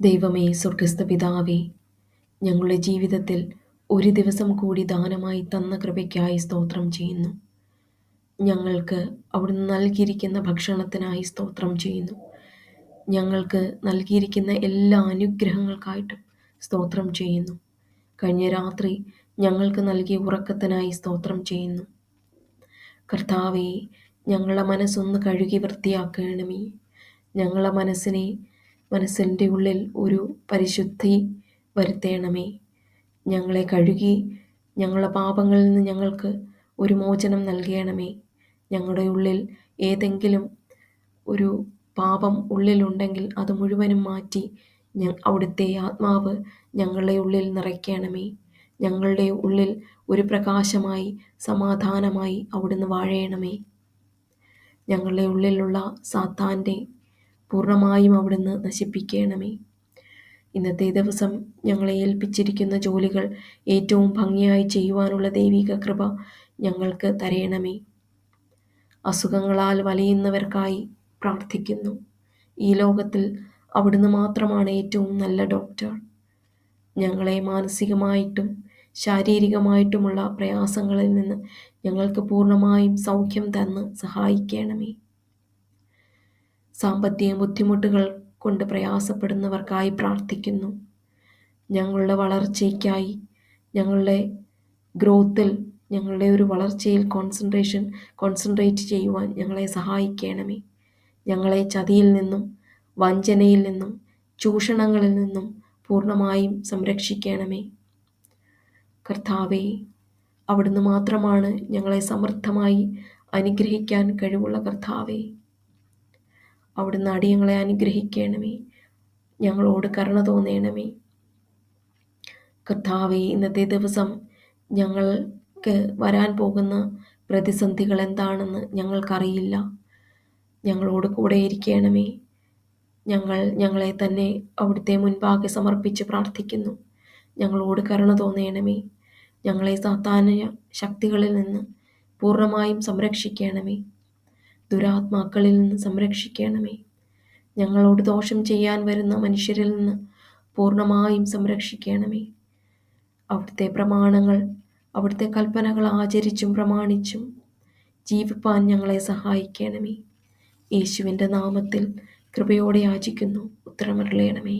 ദൈവമേ സ്വർഗസ്ഥ പിതാവേ ഞങ്ങളുടെ ജീവിതത്തിൽ ഒരു ദിവസം കൂടി ദാനമായി തന്ന കൃപയ്ക്കായി സ്തോത്രം ചെയ്യുന്നു. ഞങ്ങൾക്ക് അവിടുന്ന് നൽകിയിരിക്കുന്ന ഭക്ഷണത്തിനായി സ്തോത്രം ചെയ്യുന്നു. ഞങ്ങൾക്ക് നൽകിയിരിക്കുന്ന എല്ലാ അനുഗ്രഹങ്ങൾക്കായിട്ടും സ്തോത്രം ചെയ്യുന്നു. കഴിഞ്ഞ രാത്രി ഞങ്ങൾക്ക് നൽകിയ ഉറക്കത്തിനായി സ്തോത്രം ചെയ്യുന്നു. കർത്താവേ ഞങ്ങളുടെ മനസ്സൊന്ന് കഴുകി വൃത്തിയാക്കണമേ. ഞങ്ങളുടെ മനസ്സിനെ മനസ്സിന്റെ ഉള്ളിൽ ഒരു പരിശുദ്ധി വരുത്തേണമേ. ഞങ്ങളെ കഴുകി ഞങ്ങളുടെ പാപങ്ങളിൽ നിന്ന് ഞങ്ങൾക്ക് ഒരു മോചനം നൽകണമേ. ഞങ്ങളുടെ ഉള്ളിൽ ഏതെങ്കിലും ഒരു പാപം ഉള്ളിലുണ്ടെങ്കിൽ അത് മുഴുവനും മാറ്റി അവിടുത്തെ ആത്മാവ് ഞങ്ങളുടെ ഉള്ളിൽ നിറയ്ക്കണമേ. ഞങ്ങളുടെ ഉള്ളിൽ ഒരു പ്രകാശമായി സമാധാനമായി അവിടുന്ന് വാഴയണമേ ഞങ്ങളുടെ ഉള്ളിലുള്ള സാത്താന്റെ പൂർണമായും അവിടുന്ന് നശിപ്പിക്കണമേ. ഇന്നത്തെ ദിവസം ഞങ്ങളെ ഏൽപ്പിച്ചിരിക്കുന്ന ജോലികൾ ഏറ്റവും ഭംഗിയായി ചെയ്യുവാനുള്ള ദൈവിക കൃപ ഞങ്ങൾക്ക് തരയണമേ അസുഖങ്ങളാൽ വലയുന്നവർക്കായി പ്രാർത്ഥിക്കുന്നു. ഈ ലോകത്തിൽ അവിടുന്ന് മാത്രമാണ് ഏറ്റവും നല്ല ഡോക്ടർ. ഞങ്ങളെ മാനസികമായിട്ടും ശാരീരികമായിട്ടുമുള്ള പ്രയാസങ്ങളിൽ നിന്ന് ഞങ്ങൾക്ക് പൂർണമായും സൗഖ്യം തന്ന് സഹായിക്കണമേ. സാമ്പത്തിക ബുദ്ധിമുട്ടുകൾ കൊണ്ട് പ്രയാസപ്പെടുന്നവർക്കായി പ്രാർത്ഥിക്കുന്നു. ഞങ്ങളുടെ വളർച്ചയ്ക്കായി ഞങ്ങളുടെ ഗ്രോത്തിൽ ഞങ്ങളുടെ ഒരു വളർച്ചയിൽ കോൺസെൻട്രേഷൻ കോൺസെൻട്രേറ്റ് ചെയ്യുവാൻ ഞങ്ങളെ സഹായിക്കണമേ. ഞങ്ങളെ ചതിയിൽ നിന്നും വഞ്ചനയിൽ നിന്നും ചൂഷണങ്ങളിൽ നിന്നും പൂർണമായും സംരക്ഷിക്കണമേ. കർത്താവേ അവിടുന്ന് മാത്രമാണ് ഞങ്ങളെ സമൃദ്ധമായി അനുഗ്രഹിക്കാൻ കഴിവുള്ള കർത്താവേ. അവിടുന്ന് അടിയങ്ങളെ അനുഗ്രഹിക്കണമേ. ഞങ്ങളോട് കരുണ തോന്നണമേ. കർത്താവെ ഇന്നത്തെ ദിവസം ഞങ്ങൾക്ക് വരാൻ പോകുന്ന പ്രതിസന്ധികൾ എന്താണെന്ന് ഞങ്ങൾക്കറിയില്ല. ഞങ്ങളോട് കൂടെ ഇരിക്കണമേ. ഞങ്ങൾ ഞങ്ങളെ തന്നെ അവിടുത്തെ മുൻപാകെ സമർപ്പിച്ച് പ്രാർത്ഥിക്കുന്നു. ഞങ്ങളോട് കരുണ തോന്നണമേ. ഞങ്ങളെ സാത്താന ശക്തികളിൽ നിന്ന് പൂർണമായും സംരക്ഷിക്കണമേ. ദുരാത്മാക്കളിൽ നിന്ന് സംരക്ഷിക്കണമേ. ഞങ്ങളോട് ദോഷം ചെയ്യാൻ വരുന്ന മനുഷ്യരിൽ നിന്ന് പൂർണമായും സംരക്ഷിക്കണമേ. അവിടുത്തെ പ്രമാണങ്ങൾ അവിടുത്തെ കൽപ്പനകൾ ആചരിച്ചും പ്രമാണിച്ചും ജീവിപ്പാൻ ഞങ്ങളെ സഹായിക്കണമേ. യേശുവിന്റെ നാമത്തിൽ കൃപയോടെ യാചിക്കുന്നു ഉത്തരമരുളയണമേ